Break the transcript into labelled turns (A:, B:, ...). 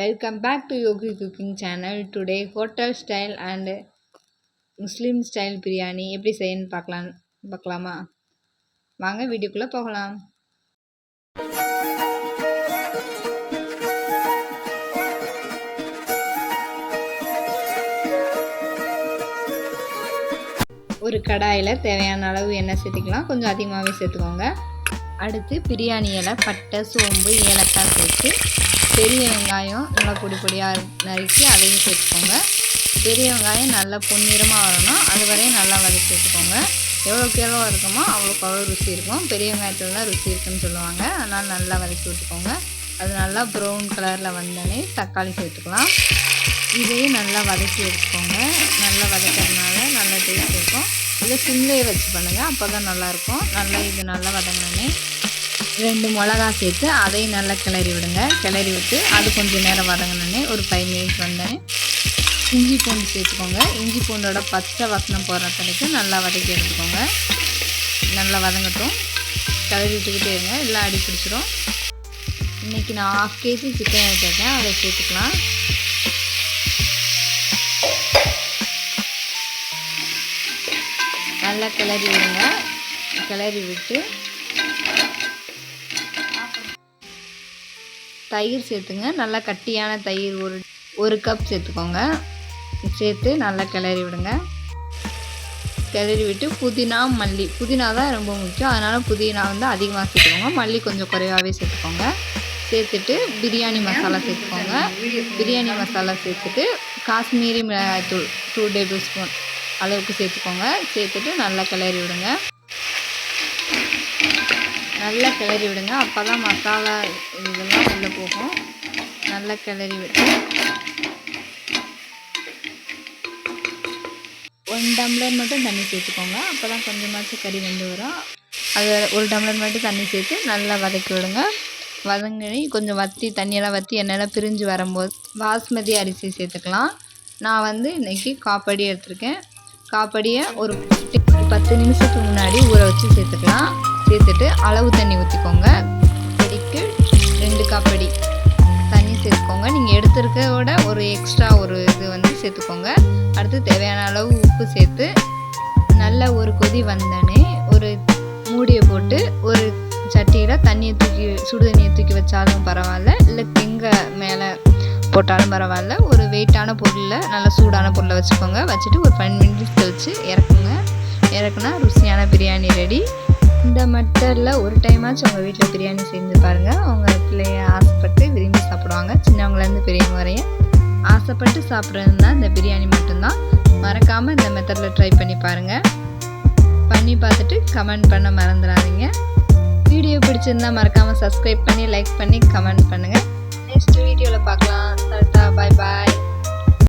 A: Welcome back to Yogi cooking channel today hotel style and Muslim style biryani எப்படி செய்யணும்னு பார்க்கலாம் பார்க்கலாமா? வாங்க வீடியோக்குள்ளே போகலாம். ஒரு கடாயில் தேவையான அளவு எண்ணெய் சேர்த்துக்கலாம். கொஞ்சம் அதிகமாகவே சேர்த்துக்கோங்க. அடுத்து பிரியாணி இலை பட்டை சோம்பு ஏலக்காய் சேர்த்து பெரிய வெங்காயம் நல்லா பொடி பொடியாக நறுக்கி அதையும் சேர்த்துக்கோங்க. பெரிய வெங்காயம் நல்லா பொன்னிறமாக வரணும். அது வரையும் நல்லா வதக்கி வச்சுக்கோங்க. எவ்வளோக்கு எவ்வளோ இருக்குமோ அவ்வளோக்கு அவ்வளோ ருசி இருக்கும். பெரிய வெங்காயத்தில் தான் ருசி இருக்குன்னு சொல்லுவாங்க. அதனால் நல்லா வதக்கி விட்டுக்கோங்க அது நல்லா ப்ரௌன் கலரில் வந்தோடனே தக்காளி சேர்த்துக்கலாம். இதையும் நல்லா வதக்கி எடுத்துக்கோங்க. நல்லா வதக்கிறதுனால நல்லா டேஸ்ட் இருக்கும் இதை சிம்லேயே வச்சு பண்ணுங்கள் அப்போ தான் நல்லாயிருக்கும். நல்லா இது நல்லா வதங்கினோன்னே ரெண்டு மிளகா சேர்த்து அதையும் நல்லா கிளறி விடுங்க. கிளறி விட்டு அது கொஞ்சம் நேரம் வதங்கினோடனே ஒரு ஃபைவ் மினிட்ஸ் வந்தேன் இஞ்சி பூண்டு சேர்த்துக்கோங்க. இஞ்சி பூண்டோட பச்சை வசனம் போடுற தனிக்கு நல்லா வதக்கி எடுத்துக்கோங்க. நல்லா வதங்கட்டும். கிளறி விட்டுக்கிட்டே இருங்க. எல்லாம் அடி பிடிச்சிரும் இன்றைக்கி நான் ஆஃப் கேஜி சிக்கன் எடுத்துருக்கேன். அதை சேர்த்துக்கலாம். நல்லா கிளறி விடுங்க. கிளறி விட்டு தயிர் சேர்த்துங்க. நல்லா கட்டியான தயிர் ஒரு ஒரு கப் சேர்த்துக்கோங்க. சேர்த்து நல்லா கிளறி விடுங்க. கிளறி விட்டு புதினா மல்லி. புதினா தான் ரொம்ப முக்கியம். அதனால் புதினா வந்து அதிகமாக சேர்த்துக்கோங்க. மல்லி கொஞ்சம் குறைவாகவே சேர்த்துக்கோங்க. சேர்த்துட்டு பிரியாணி மசாலா சேர்த்துக்கோங்க. பிரியாணி மசாலா சேர்த்துட்டு காஷ்மீரி மிளகாய்த்தூள் டூ டேபிள் ஸ்பூன் அளவுக்கு சேர்த்துக்கோங்க. சேர்த்துட்டு நல்லா கிளறி விடுங்க. நல்லா கிளறி விடுங்க. அப்போ தான் மசாலா இதெல்லாம் உள்ளே போகும். நல்லா கிளறி விட்டு ஒன் டம்ளர் மட்டும் தண்ணி சேர்த்துக்கோங்க. அப்போ தான் கொஞ்சமாச்சும் கறி வெந்து வரும். அது ஒரு டம்ளர் மட்டும் தண்ணி சேர்த்து நல்லா வதக்கி விடுங்க. வதங்கி கொஞ்சம் வற்றி தண்ணியெல்லாம் வற்றி என்னெல்லாம் பிரிஞ்சு வரும்போது பாஸ்மதி அரிசி சேர்த்துக்கலாம். நான் வந்து இன்றைக்கி காப்படி எடுத்திருக்கேன். காப்படியை ஒரு பத்து நிமிஷத்துக்கு முன்னாடி ஊற வச்சு சேர்த்துக்கலாம். சேர்த்துட்டு அளவு தண்ணி ஊற்றிக்கோங்க செடிக்கு ரெண்டு காப்படி தண்ணி சேர்த்துக்கோங்க. நீங்கள் எடுத்துருக்கோட ஒரு எக்ஸ்ட்ரா ஒரு இது வந்து சேர்த்துக்கோங்க. அடுத்து தேவையான அளவு உப்பு சேர்த்து நல்ல ஒரு கொதி வந்தோடனே ஒரு மூடியை போட்டு ஒரு சட்டியில் தண்ணியை தூக்கி சுடு தண்ணியை தூக்கி வச்சாலும் பரவாயில்ல. இல்லை திங்க மேலே போட்டாலும் பரவாயில்ல. ஒரு சூடான பொருளில் நல்லா சூடான பொருளை வச்சுக்கோங்க. வச்சுட்டு ஒரு ஃபைவ் மினிட்ஸ் கழிச்சு இறக்குங்க. இறக்குனா ருசியான பிரியாணி ரெடி இந்த மட்டரில் ஒரு டைமாச்சும் உங்கள் வீட்டில் பிரியாணி செஞ்சு பாருங்கள் அவங்க பிள்ளைய ஆசைப்பட்டு விரும்பி சாப்பிடுவாங்க. சின்னவங்கலேருந்து பெரியவங்க வரையும் ஆசைப்பட்டு சாப்பிட்றதுனா இந்த பிரியாணி மட்டும்தான். மறக்காமல் இந்த மெத்தடில் ட்ரை பண்ணி பாருங்கள் பண்ணி பார்த்துட்டு கமெண்ட் பண்ண மறந்துடாதீங்க. வீடியோ பிடிச்சிருந்தா மறக்காமல் சப்ஸ்கிரைப் பண்ணி லைக் பண்ணி கமெண்ட் பண்ணுங்கள் நெக்ஸ்ட் வீடியோவில் பார்க்கலாம். டாட்டா பாய் பாய்